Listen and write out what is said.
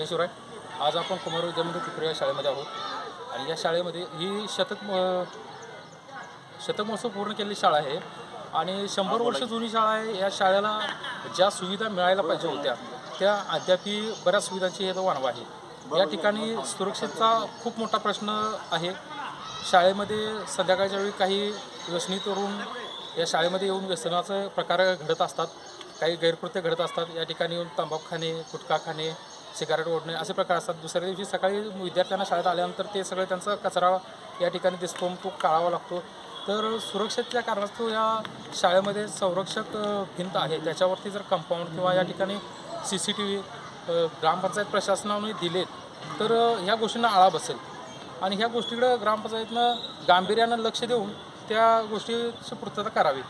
जय शिवराय आज आपण कुमार विद्यामंदिर पिपरी या शाळेमध्ये आहोत? आणि या शाळेमध्ये ही शतक म- शतक महोत्सव पूर्ण केलेली शाळा आहे. आणि शंभर वर्ष जुनी शाळा आहे. या शाळेला ज्या सुविधा मिळायला पाहिजे होत्या त्या अद्यापही बऱ्याच सुविधांची हे वानवा आहे. या ठिकाणी सुरक्षेचा खूप मोठा प्रश्न आहे. शाळेमध्ये संध्याकाळच्या वेळी काही व्यसनी तरुण या शाळेमध्ये येऊन व्यसनाचे प्रकार घडत असतात. काही गैरकृत्य घडत असतात. या ठिकाणी येऊन तंबाखू खाणे गुटखा खाणे सिगारेट ओढणे असे प्रकार असतात. दुसऱ्या दिवशी सकाळी विद्यार्थ्यांना शाळेत आल्यानंतर ते सगळे त्यांचा कचरा या ठिकाणी दिसतो तो काढावा लागतो. तर सुरक्षेच्या कारणास्तव या शाळेमध्ये संरक्षक भिंत आहे. त्याच्यावरती जर कंपाऊंड किंवा या ठिकाणी सी सी टी व्ही ग्रामपंचायत प्रशासनाने दिलेत तर ह्या गोष्टींना आळा बसेल. आणि ह्या गोष्टीकडं ग्रामपंचायतनं गांभीर्यानं लक्ष देऊन त्या गोष्टीची पूर्तता करावी.